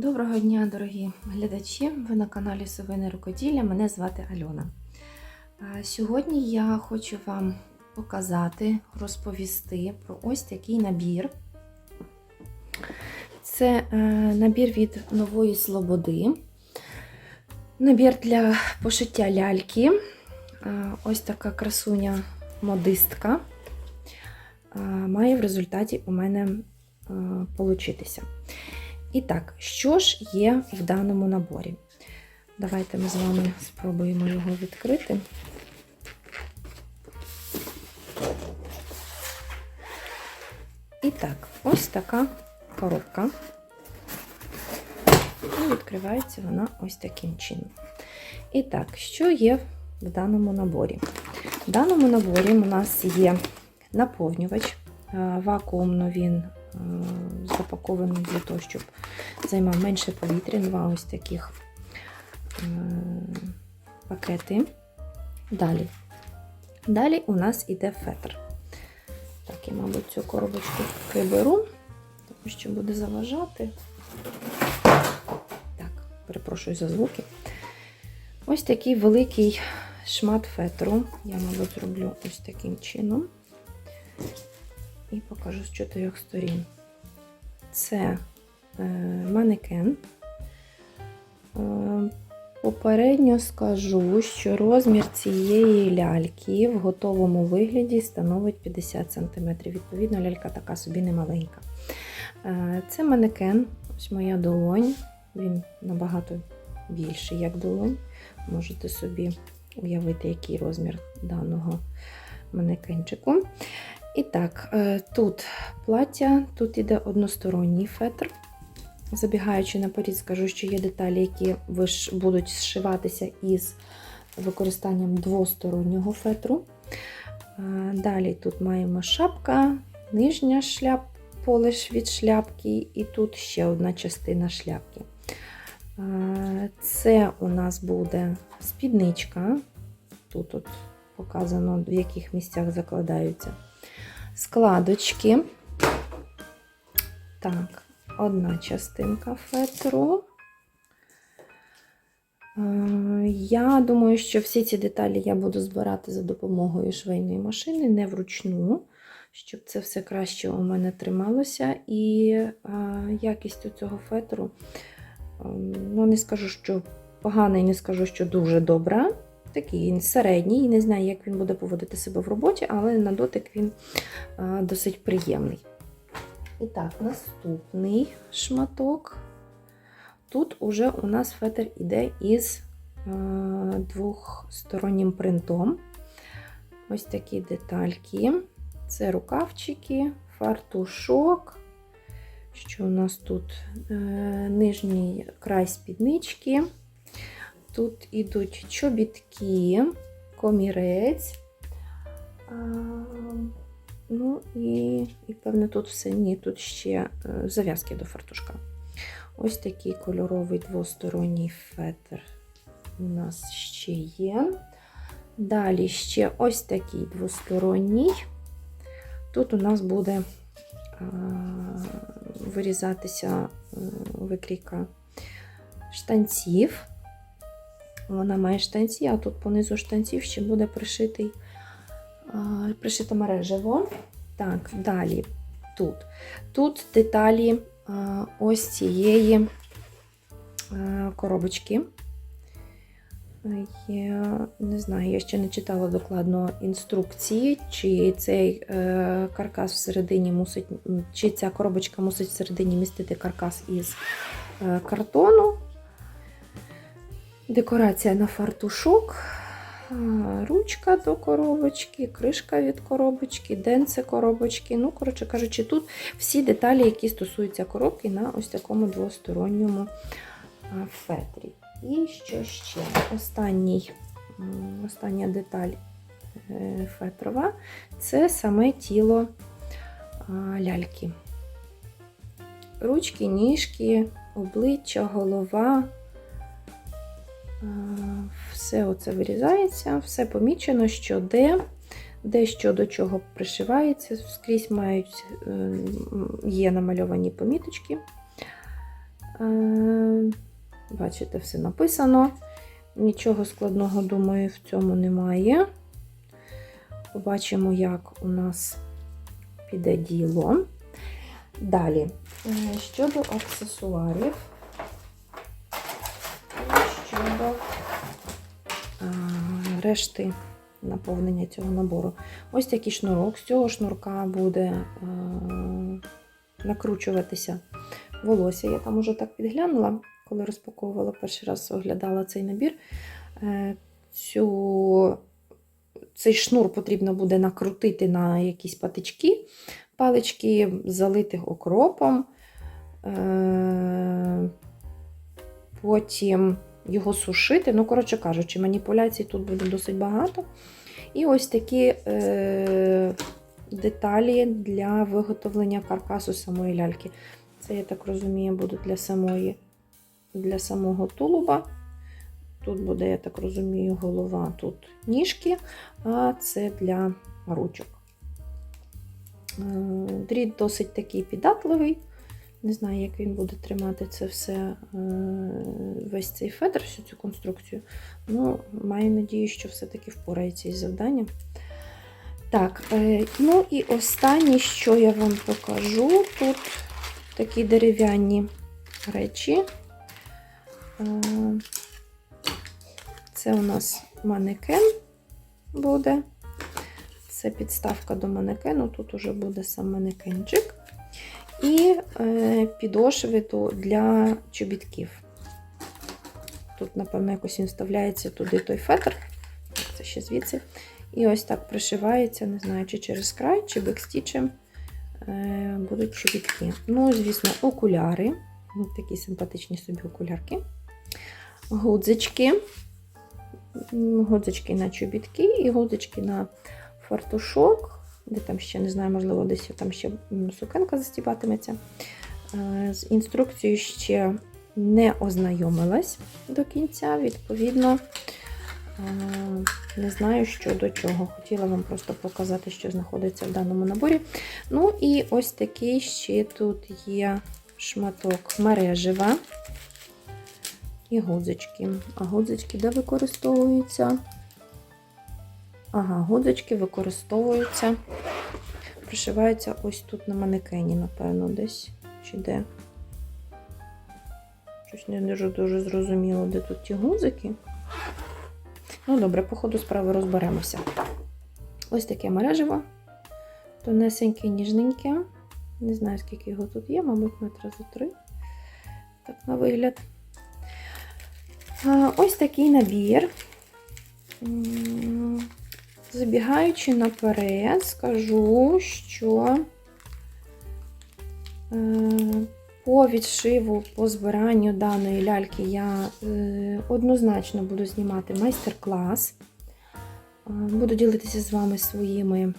Доброго дня, дорогі глядачі! Ви на каналі Совине Рукоділля. Мене звати Альона. Сьогодні я хочу вам показати, розповісти про ось такий набір. Це е, набір від Нової Слободи. Набір для пошиття ляльки. Ось така красуня модистка. Е, Має в результаті у мене е, получитися. І так, що ж є в даному наборі? Давайте ми з вами спробуємо його відкрити. І так, ось така коробка. І відкривається вона ось таким чином. І так, що є в даному наборі? В даному наборі у нас є наповнювач, вакуумно він запакований для того, щоб займав менше повітря. Два ось таких е, пакети. Далі. Далі у нас іде фетр. Так, я, мабуть, цю коробочку приберу, тому що буде заважати. Так, перепрошую за звуки. Ось такий великий шмат фетру. Я, мабуть, зроблю ось таким чином. І покажу з чотирьох сторін. Це е, манекен. Е, попередньо скажу, що розмір цієї ляльки в готовому вигляді становить 50 см. Відповідно, лялька така собі немаленька. Е, це манекен, ось моя долонь. Він набагато більший, як долонь. Можете собі уявити, який розмір даного манекенчику. І так, е, тут плаття, тут іде односторонній фетр. Забігаючи наперед, скажу, що є деталі, які будуть зшиватися із використанням двостороннього фетру. Е, Далі тут маємо шапка, нижня шляп, полиш від шляпки, і тут ще одна частина шляпки. Е, Це у нас буде спідничка. Тут от показано, в яких місцях закладаються складочки. Так, одна частинка фетру. Е, Я думаю, що всі ці деталі я буду збирати за допомогою швейної машини, не вручну, щоб це все краще у мене трималося. І е, якість у цього фетру, е, ну, не скажу, що погана, і не скажу, що дуже добра. Такий середній, не знаю, як він буде поводити себе в роботі, але на дотик він а, досить приємний. І так, наступний шматок. Тут уже у нас фетр іде із а, двохстороннім принтом. Ось такі детальки. Це рукавчики, фартушок. Що у нас тут? Е, нижній край спіднички. Тут ідуть чобітки, комірець. А, ну і, і, певне, тут все ні, тут ще е, зав'язки до фартушка. Ось такий кольоровий двосторонній фетр у нас ще є. Далі ще ось такий двосторонній. Тут у нас буде а, вирізатися е, викрійка штанців. Вона має штанці, а тут понизу штанців ще буде пришитий, а, пришите мережево. Так, далі тут. Тут деталі ось цієї коробочки. Я не знаю, я ще не читала докладно інструкції, чи цей е, каркас всередині мусить, чи ця коробочка мусить всередині містити каркас із е, картону. Декорація на фартушок, ручка до коробочки, кришка від коробочки, денце коробочки. Ну, коротше кажучи, тут всі деталі, які стосуються коробки на ось такому двосторонньому фетрі. І що ще? Останній, остання деталь е, фетрова це саме тіло ляльки. Ручки, ніжки, обличчя, голова. Е, Все оце вирізається, все помічено, що де, де що до чого пришивається, скрізь мають, е, є намальовані поміточки. Е, Бачите, все написано. Нічого складного, думаю, в цьому немає. Побачимо, як у нас піде діло. Далі, щодо аксесуарів, е, решти наповнення цього набору. Ось такий шнурок. З цього шнурка буде е, накручуватися волосся. Я там уже так підглянула, коли розпаковувала перший раз, оглядала цей набір. Е, Цю, цей шнур потрібно буде накрутити на якісь патички, палички, залити окропом. Е, Потім його сушити. Ну, коротше кажучи, маніпуляцій тут буде досить багато. І ось такі е, деталі для виготовлення каркасу самої ляльки. Це, я так розумію, буде для самої, для самого тулуба. Тут буде, я так розумію, голова, тут ніжки, а це для ручок. Е, Дріт досить такий піддатливий. Не знаю, як він буде тримати це все, е, весь цей фетр, всю цю конструкцію. Ну, маю надію, що все-таки впорається із завданням. Так, е, ну і останнє, що я вам покажу, тут такі дерев'яні речі. Е, Це у нас манекен буде. Це підставка до манекену, тут уже буде сам манекенчик. І е, підошви для чобітків. Тут, напевно, якось він вставляється туди той фетр. Це ще звідси. І ось так пришивається, не знаю, чи через край, чи бекстічем е, будуть чобітки. Ну, звісно, окуляри. Такі симпатичні собі окулярки. Гудзички. Гудзички на чобітки і гудзички на фартушок. Де там ще, не знаю, можливо, десь там ще сукенка застібатиметься. Е, З інструкцією ще не ознайомилась до кінця. Відповідно, е, не знаю, що до чого. Хотіла вам просто показати, що знаходиться в даному наборі. Ну і ось такий ще тут є шматок мережева і гудзички. А гудзички де використовуються? Ага, гудзички використовуються, пришиваються ось тут на манекені, напевно, десь. Чи де. Щось не дуже дуже зрозуміло, де тут ті гудзики. Ну, добре, по ходу справи розберемося. Ось таке мережево. Тонесеньке, ніжненьке. Не знаю, скільки його тут є, мабуть, метра за три. Так, на вигляд. Ось такий набір. Забігаючи наперед, скажу, що е, по відшиву, по збиранню даної ляльки я е, однозначно буду знімати майстер-клас. Е, Буду ділитися з вами своїми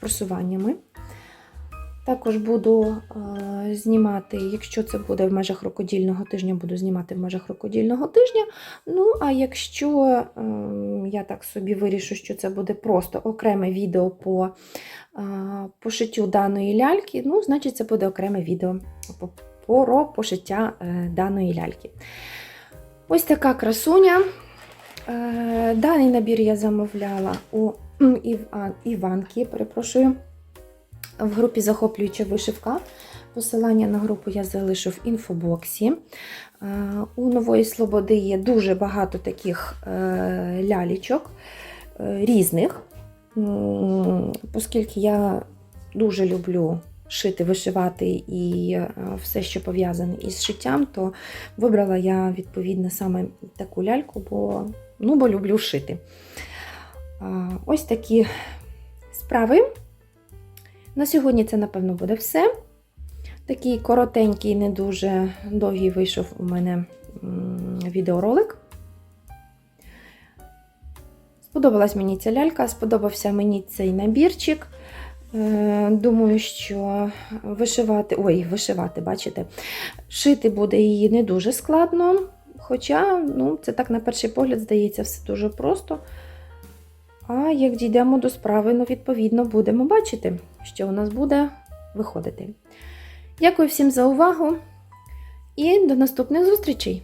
просуваннями. Також буду е, знімати, якщо це буде в межах рукодільного тижня, буду знімати в межах рукодільного тижня. Ну, а якщо е, я так собі вирішу, що це буде просто окреме відео по е, пошиттю даної ляльки, ну, значить, це буде окреме відео про пошиття е, даної ляльки. Ось така красуня. Даний набір я замовляла у Іван- Іванки, перепрошую в групі Захоплююча вишивка. Посилання на групу я залишу в інфобоксі. Е, У Нової Слободи є дуже багато таких е, лялічок е, різних, оскільки я дуже люблю шити, вишивати і все, що пов'язане із шиттям, то вибрала я відповідно саме таку ляльку, бо, ну, бо люблю шити. Ось такі справи. На сьогодні це, напевно, буде все. Такий коротенький, не дуже довгий вийшов у мене відеоролик. Сподобалась мені ця лялька, сподобався мені цей набірчик. Е, Думаю, що вишивати, ой, вишивати, бачите, шити буде її не дуже складно. Хоча, ну, це так на перший погляд здається все дуже просто. А як дійдемо до справи, ну, відповідно, будемо бачити, що у нас буде виходити. Дякую всім за увагу І до наступних зустрічей!